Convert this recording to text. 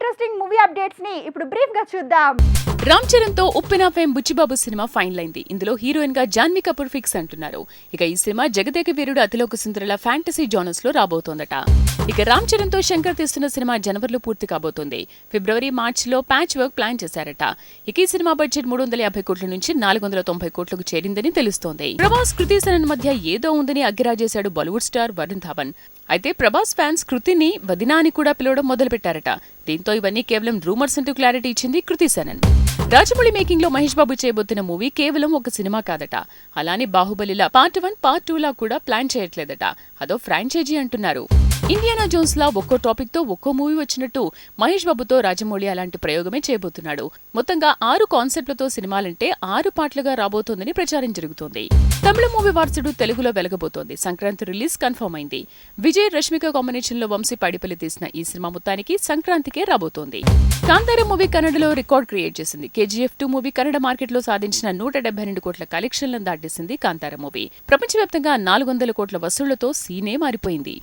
Interesting movie అప్డేట్స్ని ఇప్పుడు బ్రీఫ్గా చూద్దాం. Ram చరణ్తో Uppena fame Buchibabu cinema final అయింది ఇందులో హీరోయిన్గా జాన్వీ కపూర్ ఫిక్స్ అంటున్నారు. ఇక ఈ సినిమా జగదేక వీరుడు అతిలోక సుందరుల ఫ్యాంటసీ జోనర్స్లో రాబోతోందట. ఇక రామ్ చరణ్తో శంకర్ తీస్తున్న సినిమా జనవరిలో పూర్తి కాబోతోంది. ఫిబ్రవరి మార్చ్లో ప్యాచ్ వర్క్ ప్లాన్ చేశారట. ఇక ఈ సినిమా బడ్జెట్ మూడు వందల యాభై కోట్ల నుంచి నాలుగు వందల తొంభై కోట్లకు చేరిందని తెలుస్తోంది. ప్రభాస్ కృతి సనన్ మధ్య ఏదో ఉందని అగ్గిరాజేశాడు బాలీవుడ్ స్టార్ వరుణ్ ధావన్. అయితే ప్రభాస్ ఫ్యాన్స్ కృతిని వదినా అని కూడా పిలవడం మొదలుపెట్టారట. దీంతో ఇవన్నీ కేవలం రూమర్స్ అంటూ క్లారిటీ ఇచ్చింది కృతి సనన్. రాజమౌళి మేకింగ్లో మహేష్ బాబు చేయబోతున్న మూవీ కేవలం ఒక సినిమా కాదట. అలానే బాహుబలిలా పార్ట్ వన్ పార్ట్ టూ లా కూడా ప్లాన్ చేయట్లేదట. అదో ఫ్రాంచైజీ అంటున్నారు. ఇండియానా జోన్స్ లా ఒక్కో టాపిక్తో ఒక్కో మూవీ వచ్చినట్టు మహేష్ బాబుతో రాజమౌళి అలాంటి ప్రయోగమే చేయబోతున్నాడు. మొత్తంగా ఆరు కాన్సెప్ట్లతో సినిమాలంటే ఆరు పాటలుగా రాబోతోందని ప్రచారం జరుగుతోంది. తమిళ మూవీ వారసుడు తెలుగులో వెలగబోతోంది. సంక్రాంతి రిలీజ్ కన్ఫర్మ్ అయింది. విజయ్ రష్మిక కాంబినేషన్లో వంశీ పడిపల్లి తీసిన ఈ సినిమా మొత్తానికి సంక్రాంతికే రాబోతోంది. కాంతార మూవీ కన్నడలో రికార్డ్ క్రియేట్ చేసింది. కేజీఎఫ్ టూ మూవీ కన్నడ మార్కెట్లో సాధించిన నూట డెబ్బై రెండు కోట్ల కలెక్షన్లను దాటేసింది కాంతార మూవీ. ప్రపంచవ్యాప్తంగా నాలుగు వందల కోట్ల వసూళ్ళతో సీనే మారిపోయింది.